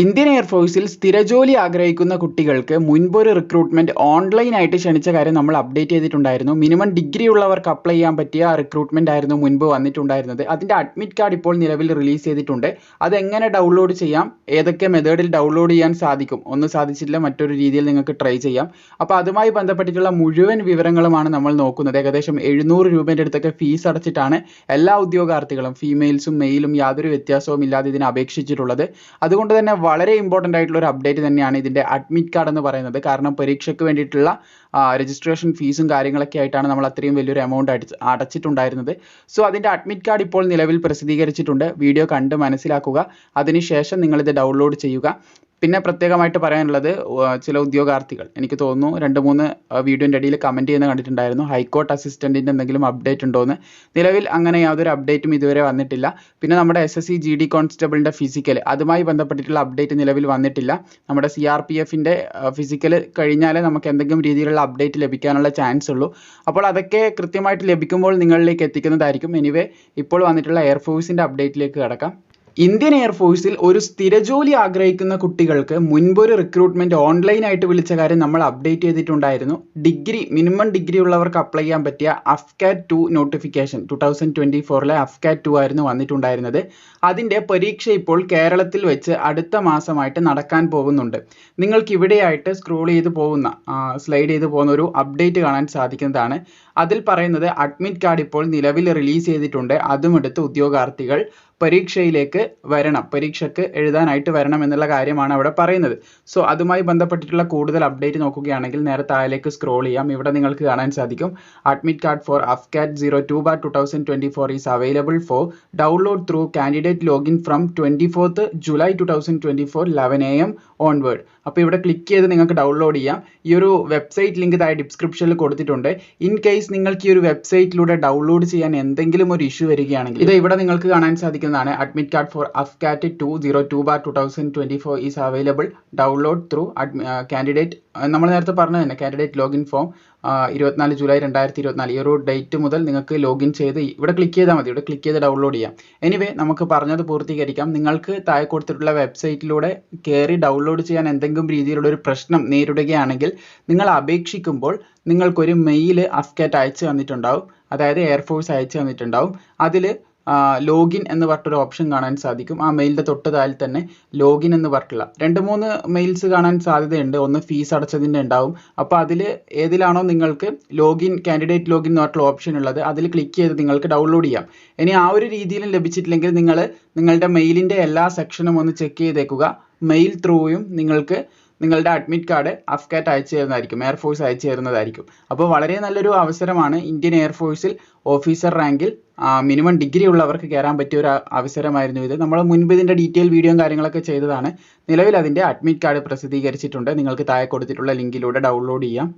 Indian എയർഫോഴ്സിൽ സ്ഥിരജോലി ആഗ്രഹിക്കുന്ന കുട്ടികൾക്ക് മുൻപൊരു recruitment ഓൺലൈനായിട്ട് ക്ഷണിച്ച കാര്യം നമ്മൾ അപ്ഡേറ്റ് ചെയ്തിട്ടുണ്ടായിരുന്നു. മിനിമം ഡിഗ്രി ഉള്ളവർക്ക് അപ്ലൈ ചെയ്യാൻ പറ്റിയ റിക്രൂട്ട്മെന്റ് ആയിരുന്നു മുൻപ് വന്നിട്ടുണ്ടായിരുന്നത്. അതിന്റെ അഡ്മിറ്റ് കാർഡ് ഇപ്പോൾ നിലവിൽ റിലീസ് ചെയ്തിട്ടുണ്ട്. അത് എങ്ങനെ ഡൗൺലോഡ് ചെയ്യാം? ഏതൊക്കെ മെത്തേഡിൽ ഡൗൺലോഡ് ചെയ്യാൻ സാധിക്കും? ഒന്ന് സാധിച്ചില്ല മറ്റൊരു രീതിയിൽ നിങ്ങൾക്ക് ട്രൈ ചെയ്യാം. അപ്പോൾ അതുമായി ബന്ധപ്പെട്ടിട്ടുള്ള മുഴുവൻ വിവരങ്ങളുമാണ് നമ്മൾ നോക്കുന്നത്. ഏകദേശം എഴുന്നൂറ് രൂപേന്റെ അടുത്തൊക്കെ ഫീസ് അടച്ചിട്ടാണ് എല്ലാ ഉദ്യോഗാർത്ഥികളും ഫീമെയിൽസും മെയിലും യാതൊരു വ്യത്യാസവും ഇല്ലാതെ ഇതിനെ അപേക്ഷിച്ചിട്ടുള്ളത്. അതുകൊണ്ട് തന്നെ വളരെ ഇമ്പോർട്ടന്റ് ആയിട്ടുള്ള ഒരു അപ്ഡേറ്റ് തന്നെയാണ് ഇതിന്റെ അഡ്മിറ്റ് കാർഡ് എന്ന് പറയുന്നത്. കാരണം പരീക്ഷയ്ക്ക് വേണ്ടിയിട്ടുള്ള രജിസ്ട്രേഷൻ ഫീസും കാര്യങ്ങളൊക്കെ ആയിട്ടാണ് നമ്മൾ അത്രയും വലിയൊരു എമൗണ്ട് അടിച്ച് അടച്ചിട്ടുണ്ടായിരുന്നത്. സോ അതിന്റെ അഡ്മിറ്റ് കാർഡ് ഇപ്പോൾ നിലവിൽ പ്രസിദ്ധീകരിച്ചിട്ടുണ്ട്. വീഡിയോ കണ്ട് മനസ്സിലാക്കുക. അതിനുശേഷം നിങ്ങളിത് ഡൗൺലോഡ് ചെയ്യുക. പിന്നെ പ്രത്യേകമായിട്ട് പറയാനുള്ളത് ചില ഉദ്യോഗാർത്ഥികൾ. എനിക്ക് തോന്നുന്നു രണ്ട് മൂന്ന് വീഡിയോന്റെ ഇടയിൽ കമന്റ് ചെയ്യുന്ന കണ്ടിട്ടുണ്ടായിരുന്നു. ഹൈക്കോർട്ട് അസിസ്റ്റന്റിന്റെ എന്തെങ്കിലും അപ്ഡേറ്റ് ഉണ്ടോ എന്ന് നിലവിൽ അങ്ങനെ യാതൊരു അപ്ഡേറ്റും ഇതുവരെ വന്നിട്ടില്ല. പിന്നെ നമ്മുടെ S S C G D കോൺസ്റ്റബിളിന്റെ physical അതുമായി ബന്ധപ്പെട്ടിട്ടുള്ള അപ്ഡേറ്റ് നിലവിൽ വന്നിട്ടില്ല. നമ്മുടെ സി ആർ പി എഫിന്റെ ഫിസിക്കൽ കഴിഞ്ഞാലേ നമുക്ക് എന്തെങ്കിലും രീതിയിലുള്ള അപ്ഡേറ്റ് ലഭിക്കാനുള്ള ചാൻസ് ഉള്ളൂ. അപ്പോൾ അതൊക്കെ കൃത്യമായിട്ട് ലഭിക്കുമ്പോൾ നിങ്ങളിലേക്ക് എത്തിക്കുന്നതായിരിക്കും. എനിവേ ഇപ്പോൾ വന്നിട്ടുള്ള എയർഫോഴ്സിന്റെ അപ്ഡേറ്റിലേക്ക് കിടക്കാം. ഇന്ത്യൻ എയർഫോഴ്സിൽ ഒരു സ്ഥിര ജോലി ആഗ്രഹിക്കുന്ന കുട്ടികൾക്ക് മുൻപൊരു റിക്രൂട്ട്മെന്റ് ഓൺലൈനായിട്ട് വിളിച്ച കാര്യം നമ്മൾ അപ്ഡേറ്റ് ചെയ്തിട്ടുണ്ടായിരുന്നു. ഡിഗ്രി മിനിമം ഡിഗ്രി ഉള്ളവർക്ക് അപ്ലൈ ചെയ്യാൻ പറ്റിയ AFCAT two notification two thousand twenty ഫോറിലെ AFCAT two ആയിരുന്നു വന്നിട്ടുണ്ടായിരുന്നത്. അതിന്റെ പരീക്ഷ ഇപ്പോൾ കേരളത്തിൽ വെച്ച് അടുത്ത മാസമായിട്ട് നടക്കാൻ പോകുന്നുണ്ട്. നിങ്ങൾക്ക് ഇവിടെയായിട്ട് സ്ക്രോൾ ചെയ്ത് പോകുന്ന സ്ലൈഡ് ചെയ്ത് പോകുന്ന ഒരു അപ്ഡേറ്റ് കാണാൻ സാധിക്കുന്നതാണ്. അതിൽ പറയുന്നത് അഡ്മിറ്റ് കാർഡ് ഇപ്പോൾ നിലവിൽ റിലീസ് ചെയ്തിട്ടുണ്ട്. അതുമെടുത്ത് ഉദ്യോഗാർത്ഥികൾ പരീക്ഷയിലേക്ക് വരണം പരീക്ഷയ്ക്ക് എഴുതാനായിട്ട് വരണം എന്നുള്ള കാര്യമാണ് അവിടെ പറയുന്നത്. സോ അതുമായി ബന്ധപ്പെട്ടിട്ടുള്ള കൂടുതൽ അപ്ഡേറ്റ് നോക്കുകയാണെങ്കിൽ നേരെ താഴേക്ക് സ്ക്രോൾ ചെയ്യാം. ഇവിടെ നിങ്ങൾക്ക് കാണാൻ സാധിക്കും. Admit card for AFCAT zero two bar two thousand twenty four is available for download through candidate login from twenty fourth July two thousand twenty four eleven A M onward അപ്പോൾ ഇവിടെ click ചെയ്ത് നിങ്ങൾക്ക് download ചെയ്യാം. ഈ ഒരു website link താഴെ ഡിസ്ക്രിപ്ഷനിൽ കൊടുത്തിട്ടുണ്ട്. ഇൻ കേസ് നിങ്ങൾക്ക് ഈ ഒരു വെബ്സൈറ്റിലൂടെ ഡൗൺലോഡ് ചെയ്യാൻ എന്തെങ്കിലും ഒരു ഇഷ്യൂ വരികയാണെങ്കിൽ ഇത് ഇവിടെ നിങ്ങൾക്ക് കാണാൻ സാധിക്കുന്നതാണ് admit card for AFCAT two zero two bar two thousand twenty four is available download through candidate നമ്മൾ നേരത്തെ പറഞ്ഞു തന്നെ കാൻഡിഡേറ്റ് ലോഗിൻ ഫോം ഇരുപത്തിനാല് ജൂലൈ രണ്ടായിരത്തി ഇരുപത്തിനാല് ഈ ഒരു ഡേറ്റ് മുതൽ നിങ്ങൾക്ക് ലോഗിൻ ചെയ്ത് ഇവിടെ ക്ലിക്ക് ചെയ്താൽ മതി. ഇവിടെ ക്ലിക്ക് ചെയ്ത് ഡൗൺലോഡ് ചെയ്യാം. എനിവേ നമുക്ക് പറഞ്ഞത് പൂർത്തീകരിക്കാം. നിങ്ങൾക്ക് താഴെ കൊടുത്തിട്ടുള്ള വെബ്സൈറ്റിലൂടെ കയറി ഡൗൺലോഡ് ചെയ്യാൻ എന്തെങ്കിലും രീതിയിലുള്ള ഒരു പ്രശ്നം നേരിടുകയാണെങ്കിൽ നിങ്ങൾ അപേക്ഷിക്കുമ്പോൾ നിങ്ങൾക്കൊരു മെയിൽ അഫ്കാറ്റ് അയച്ചു തന്നിട്ടുണ്ടാവും. അതായത് എയർഫോഴ്സ് അയച്ചു തന്നിട്ടുണ്ടാവും. അതിൽ ലോഗിൻ എന്ന് പറഞ്ഞിട്ടൊരു ഓപ്ഷൻ കാണാൻ സാധിക്കും. ആ മെയിലിന്റെ തൊട്ട് താഴെ തന്നെ ലോഗിൻ എന്ന് പറഞ്ഞിട്ടുള്ള രണ്ട് മൂന്ന് മെയിൽസ് കാണാൻ സാധ്യതയുണ്ട്. ഒന്ന് ഫീസ് അടച്ചതിന്റെ ഉണ്ടാവും. അപ്പോൾ അതിൽ ഏതിലാണോ നിങ്ങൾക്ക് ലോഗിൻ കാൻഡിഡേറ്റ് ലോഗിൻ എന്ന് പറഞ്ഞിട്ടുള്ള ഓപ്ഷൻ ഉള്ളത് അതിൽ ക്ലിക്ക് ചെയ്ത് നിങ്ങൾക്ക് ഡൗൺലോഡ് ചെയ്യാം. ഇനി ആ ഒരു രീതിയിലും ലഭിച്ചിട്ടില്ലെങ്കിൽ നിങ്ങൾ നിങ്ങളുടെ മെയിലിന്റെ എല്ലാ സെക്ഷനും ഒന്ന് ചെക്ക് ചെയ്തേക്കുക. മെയിൽ ത്രൂയും നിങ്ങൾക്ക് നിങ്ങളുടെ അഡ്മിറ്റ് കാർഡ് അഫ്കാറ്റ് അയച്ചു തരുന്നതായിരിക്കും. എയർഫോഴ്സ് അയച്ചു തരുന്നതായിരിക്കും. അപ്പോൾ വളരെ നല്ലൊരു അവസരമാണ് ഇന്ത്യൻ എയർഫോഴ്സിൽ ഓഫീസർ റാങ്കിൽ മിനിമം ഡിഗ്രി ഉള്ളവർക്ക് കയറാൻ പറ്റിയ ഒരു അവസരമായിരുന്നു ഇത്. നമ്മൾ മുൻപ് ഇതിന്റെ ഡീറ്റെയിൽ വീഡിയോയും കാര്യങ്ങളൊക്കെ ചെയ്തതാണ്. നിലവിൽ അതിന്റെ അഡ്മിറ്റ് കാർഡ് പ്രസിദ്ധീകരിച്ചിട്ടുണ്ട്. നിങ്ങൾക്ക് താഴെ കൊടുത്തിട്ടുള്ള ലിങ്കിലൂടെ ഡൗൺലോഡ് ചെയ്യാം.